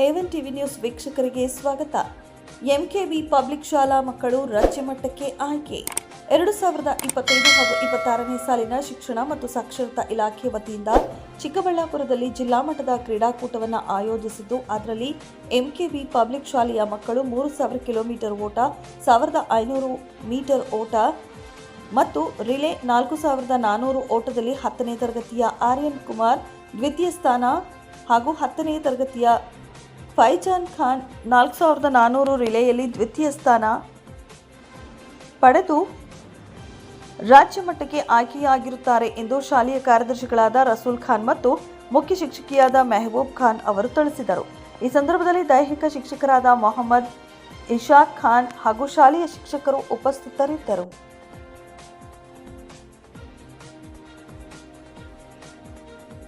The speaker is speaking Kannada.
ಏವನ್ ಟಿವಿ ನ್ಯೂಸ್ ವೀಕ್ಷಕರಿಗೆ ಸ್ವಾಗತ. ಎಂಕೆಬಿ ಪಬ್ಲಿಕ್ ಶಾಲಾ ಮಕ್ಕಳು ರಾಜ್ಯ ಮಟ್ಟಕ್ಕೆ ಆಯ್ಕೆ. ಎರಡು ಸಾವಿರದ ಇಪ್ಪತ್ತೈದು ಹಾಗೂ ಇಪ್ಪತ್ತಾರನೇ ಸಾಲಿನ ಶಿಕ್ಷಣ ಮತ್ತು ಸಾಕ್ಷರತಾ ಇಲಾಖೆ ವತಿಯಿಂದ ಚಿಕ್ಕಬಳ್ಳಾಪುರದಲ್ಲಿ ಜಿಲ್ಲಾ ಮಟ್ಟದ ಕ್ರೀಡಾಕೂಟವನ್ನು ಆಯೋಜಿಸಿದ್ದು, ಅದರಲ್ಲಿ ಎಂಕೆಬಿ ಪಬ್ಲಿಕ್ ಶಾಲೆಯ ಮಕ್ಕಳು ಮೂರು ಸಾವಿರ ಕಿಲೋಮೀಟರ್ ಓಟ, ಸಾವಿರದ ಐನೂರು ಮೀಟರ್ ಓಟ ಮತ್ತು ರಿಲೇ ನಾಲ್ಕು ಸಾವಿರದ ನಾನ್ನೂರು ಓಟದಲ್ಲಿ ಹತ್ತನೇ ತರಗತಿಯ ಆರ್ಯನ್ ಕುಮಾರ್ ದ್ವಿತೀಯ ಸ್ಥಾನ ಹಾಗೂ ಹತ್ತನೇ ತರಗತಿಯ ಫೈಜಾನ್ ಖಾನ್ ನಾಲ್ಕು ಸಾವಿರದ ನಾನ್ನೂರು ರಿಲೇಯಲ್ಲಿ ದ್ವಿತೀಯ ಸ್ಥಾನ ಪಡೆದು ರಾಜ್ಯ ಮಟ್ಟಕ್ಕೆ ಆಯ್ಕೆಯಾಗಿರುತ್ತಾರೆ ಎಂದು ಶಾಲೆಯ ಕಾರ್ಯದರ್ಶಿಗಳಾದ ರಸೂಲ್ ಖಾನ್ ಮತ್ತು ಮುಖ್ಯ ಶಿಕ್ಷಕಿಯಾದ ಮೆಹಬೂಬ್ ಖಾನ್ ಅವರು ತಿಳಿಸಿದರು. ಈ ಸಂದರ್ಭದಲ್ಲಿ ದೈಹಿಕ ಶಿಕ್ಷಕರಾದ ಮೊಹಮ್ಮದ್ ಇಶಾಕ್ ಖಾನ್ ಹಾಗೂ ಶಾಲೆಯ ಶಿಕ್ಷಕರು ಉಪಸ್ಥಿತರಿದ್ದರು.